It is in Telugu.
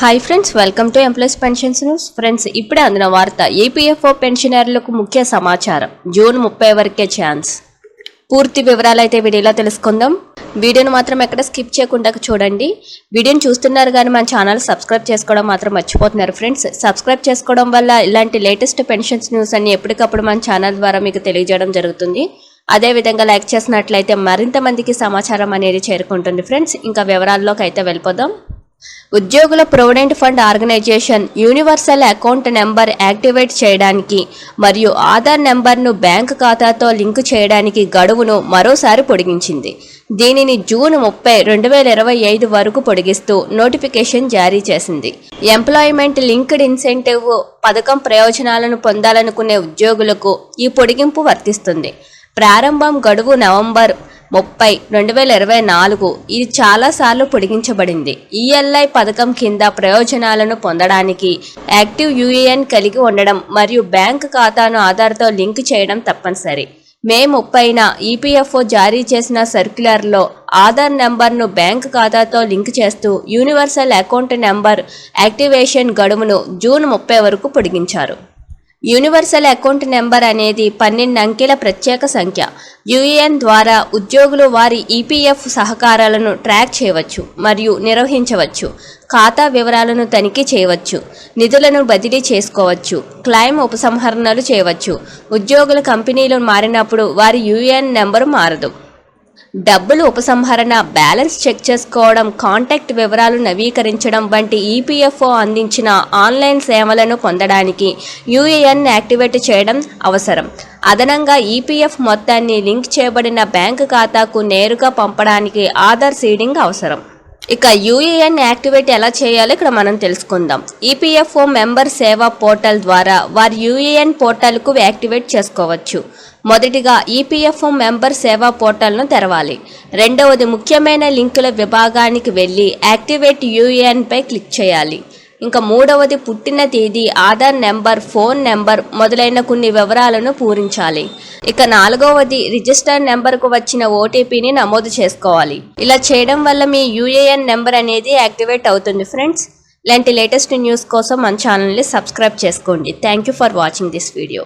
Hi friends welcome to employees pensions news friends ఇప్పుడే అందిన వార్త ఈపీఎఫ్ఓ పెన్షనర్లకు ముఖ్య సమాచారం. జూన్ ముప్పై వరకే ఛాన్స్. పూర్తి వివరాలు అయితే వీడియోలో తెలుసుకుందాం. వీడియోను మాత్రం ఎక్కడ స్కిప్ చేయకుండా చూడండి. వీడియోని చూస్తున్నారు కానీ మన ఛానల్ సబ్స్క్రైబ్ చేసుకోవడం మాత్రం మర్చిపోతున్నారు ఫ్రెండ్స్. సబ్స్క్రైబ్ చేసుకోవడం వల్ల ఇలాంటి లేటెస్ట్ పెన్షన్స్ న్యూస్ అన్ని ఎప్పటికప్పుడు మన ఛానల్ ద్వారా మీకు తెలియజేయడం జరుగుతుంది. అదే విధంగా లైక్ చేసినట్లయితే మరింత మందికి సమాచారం అనేది చేరుకుంటుంది ఫ్రెండ్స్. ఇంకా వివరాల్లోకి అయితే వెళ్ళిపోదాం. ఉద్యోగుల provident fund organisation universal account number activate చేయడానికి మరియు ఆధార్ నెంబర్ను బ్యాంక్ ఖాతాతో లింకు చేయడానికి గడువును మరోసారి పొడిగించింది. దీనిని జూన్ ముప్పై రెండు వేల ఇరవై ఐదు వరకు పొడిగిస్తూ నోటిఫికేషన్ జారీ చేసింది. ఎంప్లాయ్మెంట్ లింక్డ్ ఇన్సెంటివ్ పథకం ప్రయోజనాలను పొందాలనుకునే ఉద్యోగులకు ఈ పొడిగింపు వర్తిస్తుంది. ప్రారంభం గడువు నవంబర్ ముప్పై రెండు వేల ఇరవై నాలుగు ఇది చాలాసార్లు పొడిగించబడింది. ఈఎల్ఐ పథకం కింద ప్రయోజనాలను పొందడానికి యాక్టివ్ యూఏఎన్ కలిగి ఉండడం మరియు బ్యాంక్ ఖాతాను ఆధార్తో లింక్ చేయడం తప్పనిసరి. మే ముప్పైన ఈపీఎఫ్ఓ జారీ చేసిన సర్క్యులర్లో ఆధార్ నెంబర్ను బ్యాంక్ ఖాతాతో లింక్ చేస్తూ యూనివర్సల్ అకౌంట్ నెంబర్ యాక్టివేషన్ గడువును జూన్ ముప్పై వరకు పొడిగించారు. యూనివర్సల్ అకౌంట్ నెంబర్ అనేది పన్నెండు అంకెల ప్రత్యేక సంఖ్య. యూఏఎన్ ద్వారా ఉద్యోగులు వారి ఈపీఎఫ్ సహకారాలను ట్రాక్ చేయవచ్చు మరియు నిర్వహించవచ్చు ఖాతా వివరాలను తనిఖీ చేయవచ్చు నిధులను బదిలీ చేసుకోవచ్చు క్లైమ్ ఉపసంహరణలు చేయవచ్చు. ఉద్యోగుల కంపెనీలు మారినప్పుడు వారి యూఏఎన్ నెంబరు మారదు. డబ్బులు ఉపసంహరణ బ్యాలెన్స్ చెక్ చేసుకోవడం కాంటాక్ట్ వివరాలు నవీకరించడం వంటి ఈపీఎఫ్ఓ అందించిన ఆన్లైన్ సేవలను పొందడానికి యూఏఎన్ యాక్టివేట్ చేయడం అవసరం. అదనంగా ఈపీఎఫ్ మొత్తాన్ని లింక్ చేయబడిన బ్యాంకు ఖాతాకు నేరుగా పంపడానికి ఆధార్ సీడింగ్ అవసరం. ఇక యూఏఎన్ యాక్టివేట్ ఎలా చేయాలో ఇక్కడ మనం తెలుసుకుందాం. ఈపీఎఫ్ఓ మెంబర్ సేవా పోర్టల్ ద్వారా వారి యూఏఎన్ పోర్టల్కు యాక్టివేట్ చేసుకోవచ్చు. మొదటిగా ఈపీఎఫ్ఓ మెంబర్ సేవా పోర్టల్ను తెరవాలి. రెండవది ముఖ్యమైన లింకుల విభాగానికి వెళ్ళి యాక్టివేట్ యూఏఎన్పై క్లిక్ చేయాలి. ఇంకా మూడవది పుట్టిన తేదీ ఆధార్ నెంబర్ ఫోన్ నెంబర్ మొదలైన కొన్ని వివరాలను పూరించాలి. ఇక నాలుగవది రిజిస్టర్ నెంబర్కు వచ్చిన ఓటీపీని నమోదు చేసుకోవాలి. ఇలా చేయడం వల్ల మీ యూఏఎన్ నెంబర్ అనేది యాక్టివేట్ అవుతుంది ఫ్రెండ్స్. ఇలాంటి లేటెస్ట్ న్యూస్ కోసం మన ఛానల్ని సబ్స్క్రైబ్ చేసుకోండి. Thank you for watching this video.